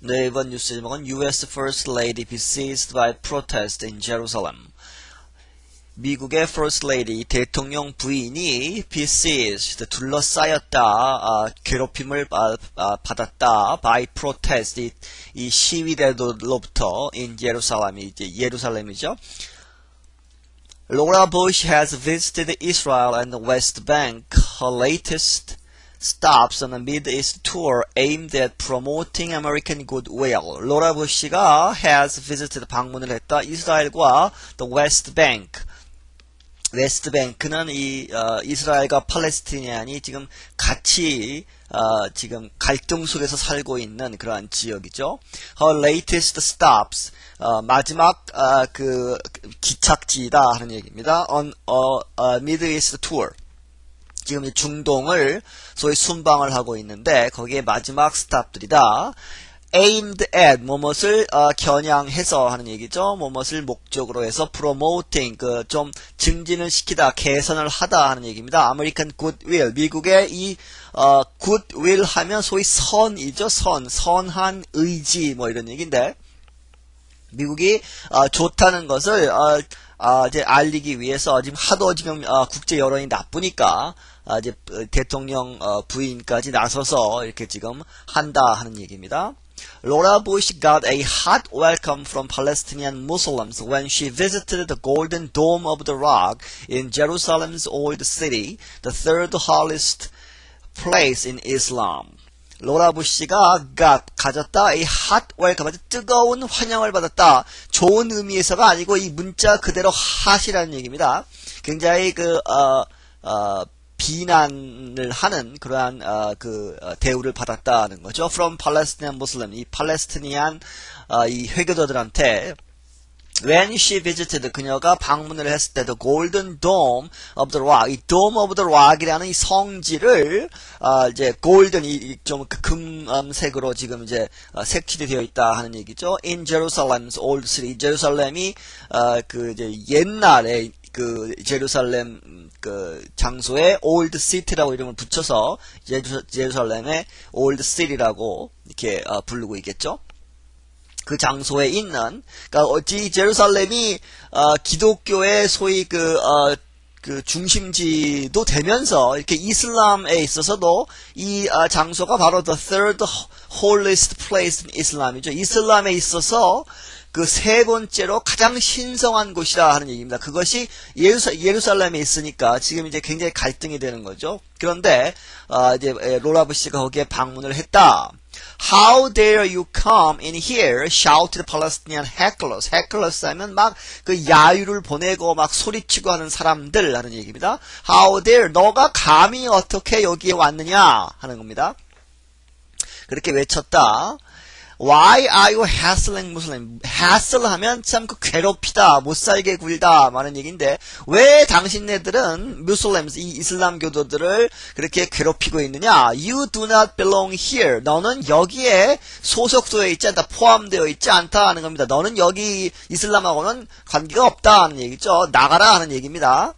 네, 이번 뉴스 제목은 U.S. First Lady besieged by protest in Jerusalem. 미국의 First Lady 대통령 부인이 besieged 둘러싸였다, 아, 괴롭힘을 아, 아, 받았다 by protest 이, 이 시위대로부터 in Jerusalem 이제 예루살렘이죠. Laura Bush has visited Israel and the West Bank. Her latest stops on a Mid-East tour aimed at promoting American goodwill. 로라 부시가 has visited 방문을 했다. 이스라엘과 the West Bank. 웨스트 뱅크는 이 어, 이스라엘과 팔레스티니안이 지금 같이 어, 지금 갈등 속에서 살고 있는 그러한 지역이죠. Her latest stops 어, 마지막 어, 그 기착지이다 하는 얘기입니다. On a, a Middle East tour. 지금 이 중동을 소위 순방을 하고 있는데 거기에 마지막 스탑들이다. aimed at 뭐뭇을 어, 겨냥해서 하는 얘기죠. 뭐뭇을 목적으로 해서 promoting 그 좀 증진을 시키다, 개선을 하다 하는 얘기입니다. American goodwill 미국의 이 어, goodwill 하면 소위 선이죠. 선, 선한 의지 뭐 이런 얘기인데 미국이 어, 좋다는 것을 어, 아, 이제 알리기 위해서 지금 하도 지금 어, 국제 여론이 나쁘니까 아, 이제 대통령 어, 부인까지 나서서 이렇게 지금 한다 하는 얘기입니다. Laura Bush got a hot welcome from Palestinian Muslims when she visited the Golden Dome of the Rock in Jerusalem's old city, the third holiest place in Islam. 로라 부시가 got 가졌다. 이 hot welcome 아주 뜨거운 환영을 받았다. 좋은 의미에서가 아니고 이 문자 그대로 hot이라는 얘기입니다. 굉장히 그 어, 어, 비난을 하는 그러한 어, 그 어, 대우를 받았다는 거죠. From Palestinian Muslim. 이 팔레스티니안 어, 이 회교도들한테 When she visited 그녀가 방문을 했을 때 the Golden Dome of the Rock 이 Dome of the Rock이라는 이 성지를 어, 이제 골든 이좀 그 금색으로 지금 이제 어, 색칠이 되어 있다 하는 얘기죠. In Jerusalem's old city 제루살렘이 어, 그 이제 옛날에 그 제루살렘 그 장소에 올드 시티라고 이름을 붙여서 제루살렘의 올드 시티라고 이렇게 어, 부르고 있겠죠. 그 장소에 있는 그러니까 어찌 제루살렘이 어, 기독교의 소위 그, 어, 그 중심지도 되면서 이렇게 이슬람에 있어서도 이 어, 장소가 바로 the third holiest place in Islam이죠. 이슬람에 있어서 그 세 번째로 가장 신성한 곳이라 하는 얘기입니다. 그것이 예루사, 예루살렘에 있으니까 지금 이제 굉장히 갈등이 되는 거죠. 그런데 어, 이제 로라브 씨가 거기에 방문을 했다. How dare you come in here? shouted Palestinian hecklers. hecklers 하면 막 그 야유를 보내고 막 소리치고 하는 사람들 하는 얘기입니다. How dare 너가 감히 어떻게 여기에 왔느냐 하는 겁니다. 그렇게 외쳤다. Why are you hassling Muslim? hassle 하면 참 그 괴롭히다, 못 살게 굴다, 많은 얘기인데, 왜 당신네들은 Muslims, 이 이슬람 교도들을 그렇게 괴롭히고 있느냐? You do not belong here. 너는 여기에 소속되어 있지 않다, 포함되어 있지 않다 하는 겁니다. 너는 여기 이슬람하고는 관계가 없다 하는 얘기죠. 나가라 하는 얘기입니다.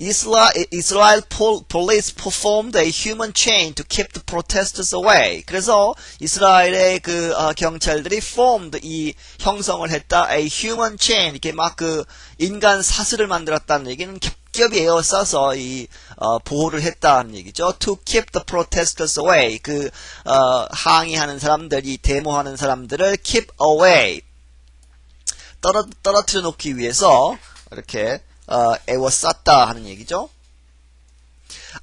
Israel police performed a human chain to keep the protesters away. 그래서 이스라엘의 그 어, 경찰들이 formed 이 형성을 했다. a human chain 이렇게 막 그 인간 사슬을 만들었다는 얘기는 겹겹이 에워싸서 이 어, 보호를 했다는 얘기죠. To keep the protesters away. 그 어, 항의하는 사람들이 데모하는 사람들을 keep away. 떨어 떨어뜨려 놓기 위해서 이렇게 어, 애워쌌다 하는 얘기죠.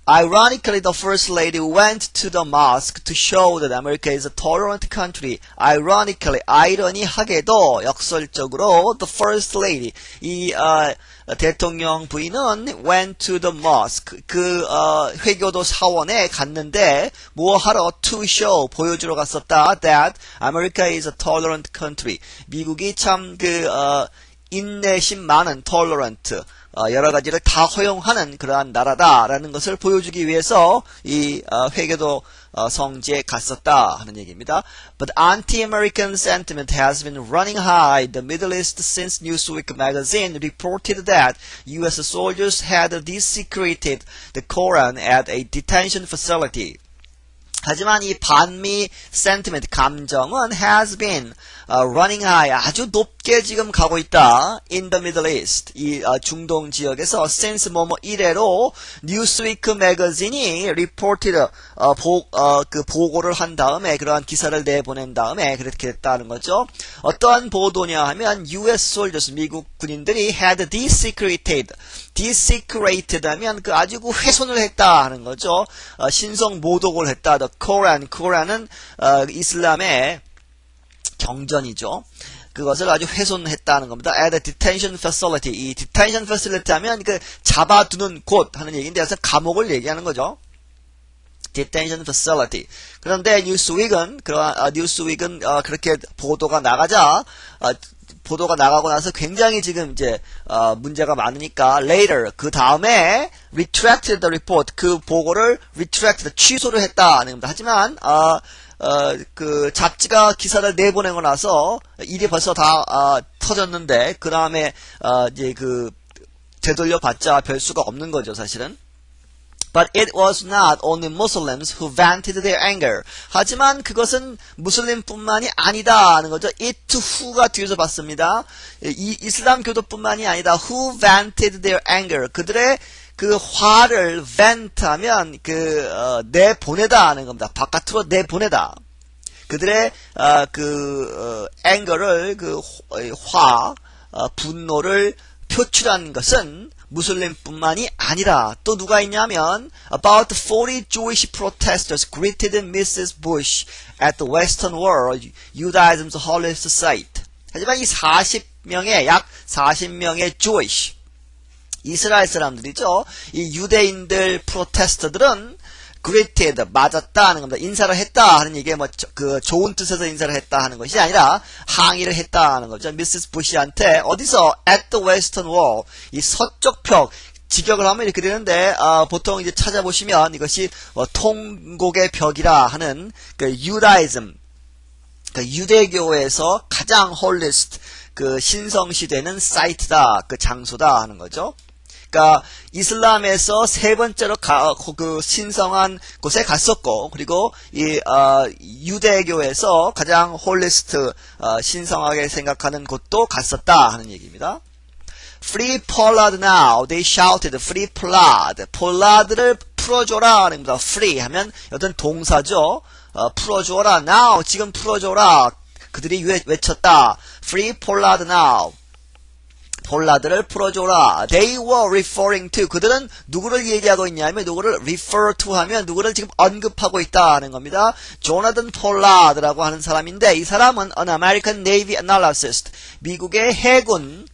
Ironically, the First Lady went to the mosque to show that America is a tolerant country. Ironically, 아이러니하게도 역설적으로 the First Lady, 이 어, 대통령 부인은 went to the mosque, 그 어, 회교도 사원에 갔는데 뭐 하러 to show 보여주러 갔었다 that America is a tolerant country. 미국이 참그 어, 인내심 많은 tolerant 어, 여러 가지를 다 허용하는 그러한 나라다라는 것을 보여주기 위해서 이 어, 회계도 어, 성지에 갔었다 하는 얘기입니다. But anti-American sentiment has been running high in the Middle East since Newsweek magazine reported that U.S. soldiers had desecrated the Koran at a detention facility. 하지만 이 반미 sentiment 감정은 has been uh, running high 아주 높게 지금 가고 있다 in the Middle East 이 어, 중동 지역에서 since 뭐뭐 이래로 Newsweek 매거진이 reported 어, 보, 어, 그 보고를 한 다음에 그러한 기사를 내보낸 다음에 그렇게 됐다는 거죠. 어떠한 보도냐 하면 US soldiers 미국 군인들이 had desecrated desecrated 하면 그 아주 그 훼손을 했다 하는 거죠. 어, 신성 모독을 했다. The Koran, Koran은 어, 이슬람의 경전이죠. 그것을 아주 훼손했다는 겁니다. At a detention facility. 이 detention facility 하면 그 잡아두는 곳 하는 얘기인데, 그래서 감옥을 얘기하는 거죠. detention facility. 그런데 뉴스윅은 그러한 아, 뉴스윅은 어, 그렇게 보도가 나가자 어, 보도가 나가고 나서 굉장히 지금 이제 어, 문제가 많으니까 later 그 다음에 retracted the report 그 보고를 retracted 취소를 했다는 겁니다. 하지만 어, 어, 그 잡지가 기사를 내보내고 나서 일이 벌써 다 어, 터졌는데 그 다음에 어, 이제 그 되돌려 봤자 별 수가 없는 거죠 사실은. But it was not only Muslims who vented their anger. 하지만 그것은 무슬림뿐만이 아니다 하는 거죠. it who가 뒤에서 봤습니다. 이 이슬람 교도뿐만이 아니다. who vented their anger. 그들의 그 화를 vent 하면 그 어, 내보내다 하는 겁니다. 바깥으로 내보내다. 그들의 어, 그 어, anger를 그 화, 어, 분노를 표출한 것은 무슬림뿐만이 아니라 또 누가 있냐면 about 40 Jewish protesters greeted Mrs. Bush at the Western Wall, Judaism's holiest site. 하지만 이 40명의 약 40명의 Jewish 이스라엘 사람들이죠. 이 유대인들 프로테스터들은 greeted 맞았다 하는 겁니다. 인사를 했다 하는 얘기에 뭐 그 좋은 뜻에서 인사를 했다 하는 것이 아니라 항의를 했다 하는 거죠. 미스스 부시한테 어디서 at the western wall 이 서쪽 벽 직역을 하면 이렇게 되는데 어, 보통 이제 찾아보시면 이것이 어, 통곡의 벽이라 하는 그 유다이즘 그 유대교에서 가장 홀리스트 그 신성시되는 사이트다 그 장소다 하는 거죠. 그러니까 이슬람에서 세 번째로 가, 그 신성한 곳에 갔었고 그리고 이 어, 유대교에서 가장 홀리스트 어, 신성하게 생각하는 곳도 갔었다 하는 얘기입니다. Free Pollard now. They shouted, Free Pollard. 폴라드를 풀어줘라. 합니다. Free 하면 어떤 동사죠. 어, 풀어줘라. Now. 지금 풀어줘라. 그들이 외쳤다. Free Pollard now. 폴라드를 풀어줘라. They were referring to. 그들은 누구를 얘기하고 있냐면 누구를 refer to 하면 누구를 지금 언급하고 있다는 겁니다. 조나단 폴라드라고 하는 사람인데 이 사람은 an American Navy analyst. 미국의 해군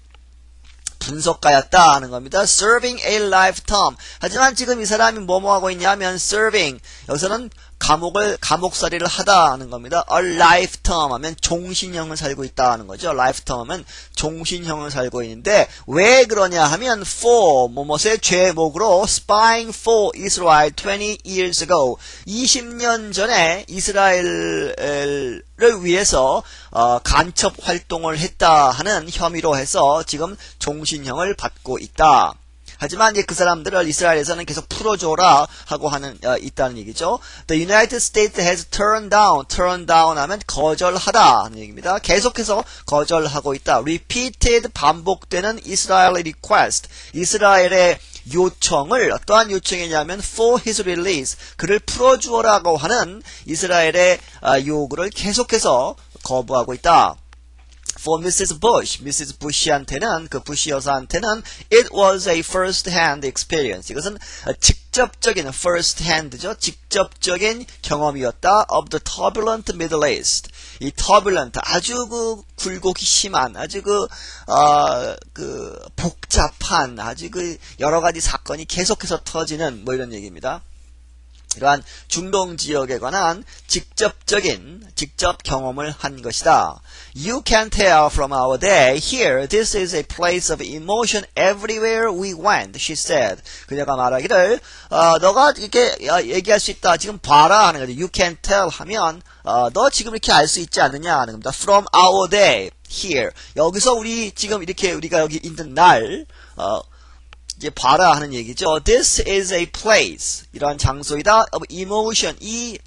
분석가였다 하는 겁니다. Serving a lifetime. 하지만 지금 이 사람이 뭐뭐 하고 있냐면 serving. 여기서는 감옥을 감옥살이를 하다 하는 겁니다. A lifetime 하면 종신형을 살고 있다 하는 거죠. lifetime 하면 종신형을 살고 있는데 왜 그러냐 하면 for 뭐뭐의 죄목으로 spying for Israel 20 years ago 20년 전에 이스라엘을 위해서 어, 간첩 활동을 했다 하는 혐의로 해서 지금 종신형을 받고 있다. 하지만 이제 그 사람들을 이스라엘에서는 계속 풀어줘라 하고 하는 어, 있다는 얘기죠. The United States has turned down, turned down 하면 거절하다 하는 얘기입니다. 계속해서 거절하고 있다. Repeated 반복되는 이스라엘 request, 이스라엘의 요청을 어떠한 요청이냐면 for his release 그를 풀어주어라고 하는 이스라엘의 어, 요구를 계속해서 거부하고 있다. For Mrs. Bush, Mrs. Bush한테는 그 부시 여사한테는 it was a first-hand experience. 이것은 직접적인 first-hand죠. 직접적인 경험이었다. of the turbulent Middle East. 이 turbulent 아주 그 굴곡이 심한 아주 그, 어, 그 복잡한 아주 그 여러 가지 사건이 계속해서 터지는 뭐 이런 얘기입니다. 이러한 중동 지역에 관한 직접적인 직접 경험을 한 것이다. You can tell from our day here this is a place of emotion everywhere we went, she said. 그녀가 말하기를 어, 너가 이렇게 얘기할 수 있다. 지금 봐라 하는 거죠. You can tell 하면 어, 너 지금 이렇게 알 수 있지 않느냐 하는 겁니다. From our day here 여기서 우리 지금 이렇게 우리가 여기 있는 날 어, 이제 봐라 하는 얘기죠. This is a place. 이러한 장소이다. emotion. 이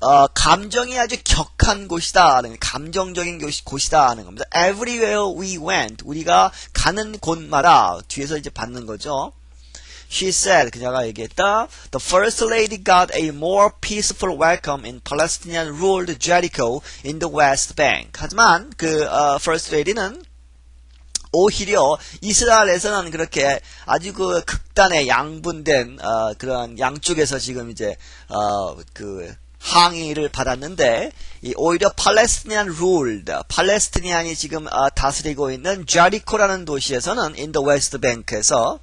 어, 감정이 아주 격한 곳이다. 감정적인 곳- 곳이다 하는 겁니다. Everywhere we went. 우리가 가는 곳마다 뒤에서 이제 받는 거죠. She said, 그녀가 얘기했다. The first lady got a more peaceful welcome in Palestinian ruled Jericho in the West Bank. 하지만 그 어, first lady는 오히려 이스라엘에서는 그렇게 아주 그 극단의 양분된 어, 그런 양쪽에서 지금 이제 어, 그 항의를 받았는데 이 오히려 팔레스티니안 ruled 팔레스티니안이 지금 어, 다스리고 있는 제리코라는 도시에서는 the West Bank에서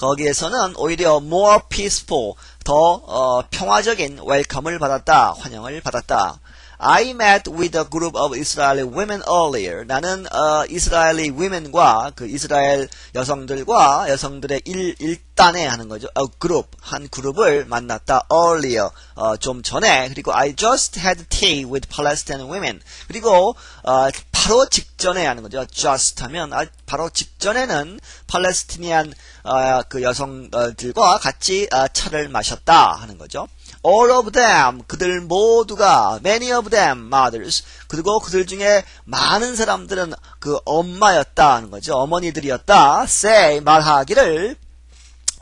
거기에서는 오히려 more peaceful, 더 어, 평화적인 웰컴을 받았다, 환영을 받았다. I met with a group of Israeli women earlier. 나는 어, 이스라엘리 women과 그 이스라엘 여성들과 여성들의 일, 일단에 하는 거죠. a group, 한 그룹을 만났다. earlier, 어, 좀 전에. 그리고 I just had tea with Palestinian women. 그리고 어, 바로 직전에 하는 거죠. just 하면 아, 바로 직전에는 팔레스티니안 어, 그 여성들과 같이 어, 차를 마셨다 하는 거죠. All of them, 그들 모두가, many of them, mothers, 그리고 그들 중에 많은 사람들은 그 엄마였다 하는 거죠. 어머니들이었다. say, 말하기를,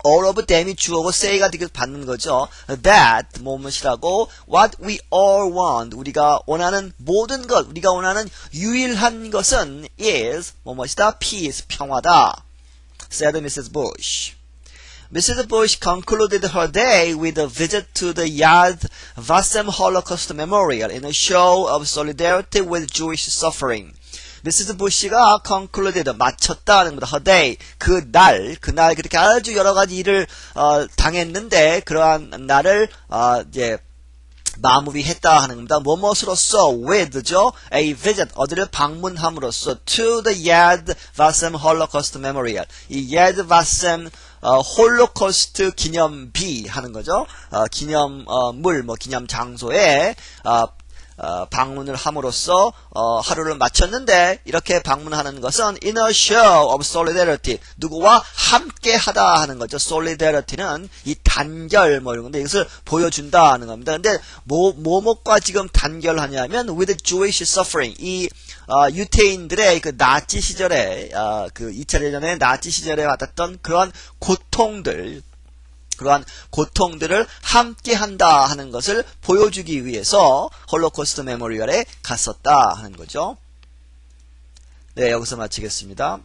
all of them이 주어고 say가 되게 받는 거죠. that, 뭐뭐이라고, what we all want, 우리가 원하는 모든 것, 우리가 원하는 유일한 것은 is, 뭐뭐이다, peace, 평화다. said Mrs. Bush. Mrs. Bush concluded her day with a visit to the Yad Vasem Holocaust Memorial in a show of solidarity with Jewish suffering. 미시즈 부시가 concluded 마쳤다는 겁니다. her day 그날 그날 그렇게 아주 여러 가지 일을 어, 당했는데 그러한 날을 어, 이제 마무리했다 하는 겁니다. 무엇으로써 with죠. a visit 어디를 방문함으로써 to the Yad Vasem Holocaust Memorial 이 Yad Vasem 어, 홀로코스트 기념비 하는 거죠. 어, 기념물 뭐 기념 장소에 어, 어, 방문을 함으로써 어, 하루를 마쳤는데 이렇게 방문하는 것은 in a show of solidarity 누구와 함께 하다 하는 거죠. solidarity는 이 단결 뭐 이런 건데 이것을 보여준다 하는 겁니다. 근데 뭐 뭐뭐과 지금 단결하냐면 with Jewish suffering 이 어, 유태인들의 그 나치 시절에 어, 그 2차 대전의 나치 시절에 받았던 그러한 고통들 그러한 고통들을 함께 한다 하는 것을 보여주기 위해서 홀로코스트 메모리얼에 갔었다 하는 거죠. 네, 여기서 마치겠습니다.